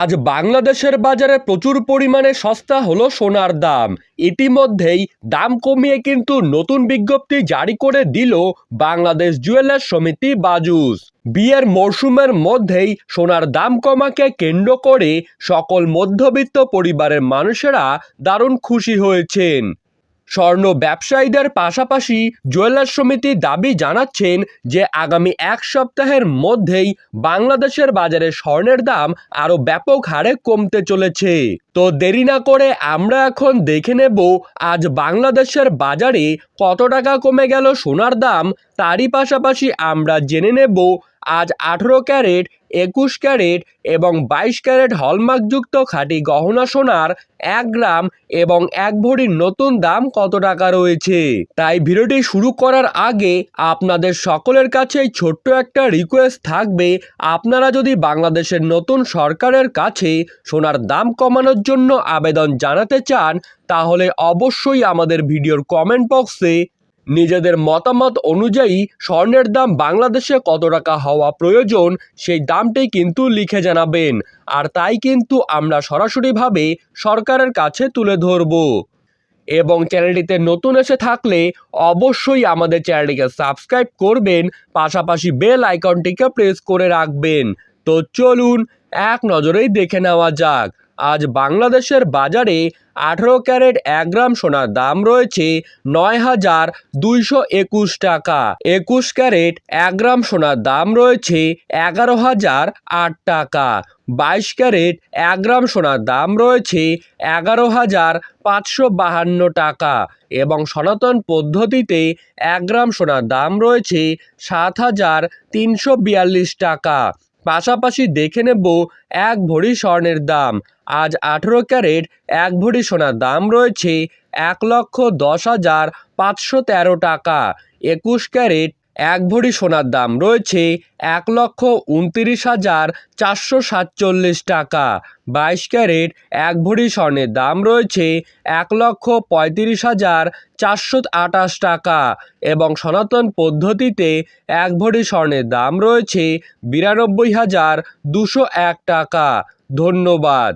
আজ বাংলাদেশের বাজারে প্রচুর পরিমাণে সস্তা হলো সোনার দাম। ইতিমধ্যেই দাম কমিয়ে কিন্তু নতুন বিজ্ঞপ্তি জারি করে দিল বাংলাদেশ জুয়েলার্স সমিতি বাজুস। বিয়ের মরশুমের মধ্যেই সোনার দাম কমাকে কেন্দ্র করে সকল মধ্যবিত্ত পরিবারের মানুষেরা দারুণ খুশি হয়েছেন। স্বর্ণ ব্যবসায়ীদের পাশাপাশি জুয়েলার্স সমিতি দাবি জানাচ্ছেন যে আগামী এক সপ্তাহের মধ্যেই বাংলাদেশের বাজারে স্বর্ণের দাম আরও ব্যাপক হারে কমতে চলেছে। তো দেরি না করে আমরা এখন দেখে নেব আজ বাংলাদেশের বাজারে কত টাকা কমে গেল সোনার দাম। তারই পাশাপাশি আমরা জেনে নেব আজ আঠেরো ক্যারেট, একুশ ক্যারেট এবং বাইশ ক্যারেট হলমার্কযুক্ত খাঁটি গহনা সোনার এক গ্রাম এবং এক ভরির নতুন দাম কত টাকা রয়েছে? তাই ভিডিওটি শুরু করার আগে আপনাদের সকলের কাছেই ছোট্ট একটা রিকোয়েস্ট থাকবে, আপনারা যদি বাংলাদেশের নতুন সরকারের কাছে সোনার দাম কমানোর জন্য আবেদন জানাতে চান, তাহলে অবশ্যই আমাদের ভিডিওর কমেন্ট বক্সে নিজেদের মতামত অনুযায়ী স্বর্ণের দাম বাংলাদেশে কত টাকা হওয়া প্রয়োজন, সেই দামটি কিন্তু লিখে জানাবেন। আর তাই কিন্তু আমরা সরাসরিভাবে সরকারের কাছে তুলে ধরব। এবং চ্যানেলটিতে নতুন এসে থাকলে অবশ্যই আমাদের চ্যানেলটিকে সাবস্ক্রাইব করবেন, পাশাপাশি বেল আইকনটিকে প্রেস করে রাখবেন। তো চলুন, এক নজরেই দেখে নেওয়া যাক। আজ বাংলাদেশের বাজারে আঠেরো ক্যারেট এক গ্রাম সোনার দাম রয়েছে নয় হাজার দুইশো একুশ টাকা। একুশ ক্যারেট এক গ্রাম সোনার দাম রয়েছে এগারো হাজার আট টাকা। বাইশ ক্যারেট এক গ্রাম সোনার দাম রয়েছে এগারো হাজার পাঁচশো বাহান্ন টাকা এবং সনাতন পদ্ধতিতে এক গ্রাম সোনার দাম রয়েছে সাত হাজার তিনশো বিয়াল্লিশ টাকা। পাশাপাশি দেখে নেব এক ভরি স্বর্ণের দাম। আজ আঠেরো ক্যারেট, এক ভরি সোনার দাম রয়েছে এক লক্ষ দশ হাজার পাঁচশো তেরো টাকা। একুশ ক্যারেট এক ভরি সোনার দাম রয়েছে এক লক্ষ উনতিরিশ হাজার চারশো সাতচল্লিশ টাকা। বাইশ ক্যারেট এক ভরি স্বর্ণের দাম রয়েছে এক লক্ষ পঁয়ত্রিশ হাজার চারশো আটাশ টাকা এবং সনাতন পদ্ধতিতে এক ভরি স্বর্ণের দাম রয়েছে বিরানব্বই হাজার দুশো এক টাকা। ধন্যবাদ।